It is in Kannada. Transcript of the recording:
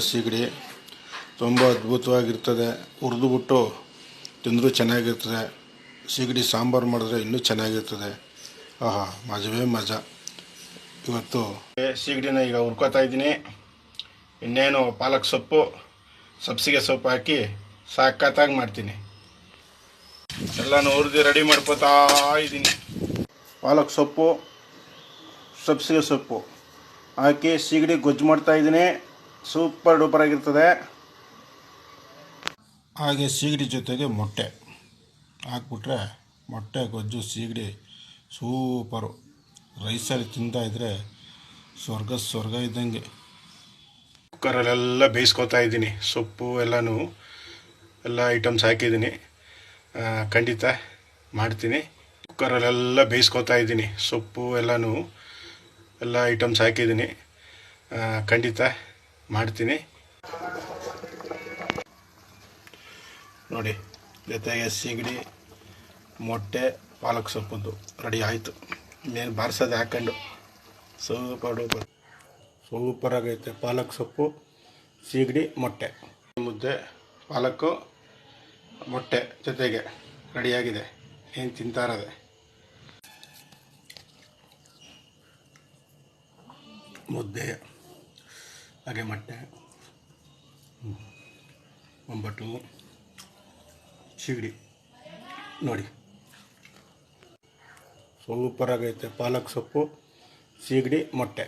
ಸೀಗಡಿ ತುಂಬ ಅದ್ಭುತವಾಗಿರ್ತದೆ. ಹುರಿದುಬಿಟ್ಟು ತಿಂದರೂ ಚೆನ್ನಾಗಿರ್ತದೆ. ಸೀಗಡಿ ಸಾಂಬಾರು ಮಾಡಿದ್ರೆ ಇನ್ನೂ ಚೆನ್ನಾಗಿರ್ತದೆ. ಆಹಾ, ಮಜವೇ ಮಜಾ. ಇವತ್ತು ಸೀಗಡಿನ ಈಗ ಹುರ್ಕೋತಾ ಇದ್ದೀನಿ. ಇನ್ನೇನು ಪಾಲಕ್ ಸೊಪ್ಪು, ಸಬ್ಸಿಗೆ ಸೊಪ್ಪು ಹಾಕಿ ಸಾಕತ್ತಾಗಿ ಮಾಡ್ತೀನಿ. ಎಲ್ಲನೂ ಹುರಿದು ರೆಡಿ ಮಾಡ್ಕೋತಾ ಇದ್ದೀನಿ. ಪಾಲಕ್ ಸೊಪ್ಪು, ಸಬ್ಸಿಗೆ ಸೊಪ್ಪು ಹಾಕಿ ಸೀಗಡಿ ಗೊಜ್ಜು ಮಾಡ್ತಾ ಇದ್ದೀನಿ. ಸೂಪರ್ ಡೂಪರ್ ಆಗಿರ್ತದೆ. ಹಾಗೆ ಸೀಗಡಿ ಜೊತೆಗೆ ಮೊಟ್ಟೆ ಹಾಕ್ಬಿಟ್ರೆ ಮೊಟ್ಟೆ ಗೊಜ್ಜು ಸೀಗಡಿ ಸೂಪರು. ರೈಸಲ್ಲಿ ತಿಂತಾ ಇದ್ದರೆ ಸ್ವರ್ಗ ಸ್ವರ್ಗ ಇದ್ದಂಗೆ. ಕುಕ್ಕರಲ್ಲೆಲ್ಲ ಬೇಯಿಸ್ಕೊತಾ ಇದ್ದೀನಿ. ಸೊಪ್ಪು ಎಲ್ಲನೂ ಎಲ್ಲ ಐಟಮ್ಸ್ ಹಾಕಿದ್ದೀನಿ. ಖಂಡಿತ ಮಾಡ್ತೀನಿ. ಕುಕ್ಕರಲ್ಲೆಲ್ಲ ಬೇಯಿಸ್ಕೊತಾ ಇದ್ದೀನಿ. ಸೊಪ್ಪು ಎಲ್ಲನೂ ಎಲ್ಲ ಐಟಮ್ಸ್ ಹಾಕಿದ್ದೀನಿ. ಖಂಡಿತ ಮಾಡ್ತೀನಿ. ನೋಡಿ, ಜೊತೆಗೆ ಸೀಗಡಿ, ಮೊಟ್ಟೆ, ಪಾಲಕ್ ಸೊಪ್ಪದ್ದು ರೆಡಿ ಆಯಿತು. ಇನ್ನೇನು ಬಾರಿಸೋದು ಹಾಕೊಂಡು ಸೂಪರ್ ಡೂಪರ್. ಸೂಪರ್ ಆಗೈತೆ ಪಾಲಕ್ ಸೊಪ್ಪು, ಸೀಗಡಿ, ಮೊಟ್ಟೆ. ಮುದ್ದೆ, ಪಾಲಕ್ಕು, ಮೊಟ್ಟೆ ಜೊತೆಗೆ ರೆಡಿಯಾಗಿದೆ ಏನು ತಿಂತಾರದೆ? ಮುದ್ದೆ. ಹಾಗೆ ಮೊಟ್ಟೆ. ಒಂಬಟ್ಟು ಸೀಗಡಿ ನೋಡಿ. ಸೂಪರಾಗೈತೆ ಪಾಲಕ್ ಸೊಪ್ಪು ಸೀಗಡಿ ಮೊಟ್ಟೆ.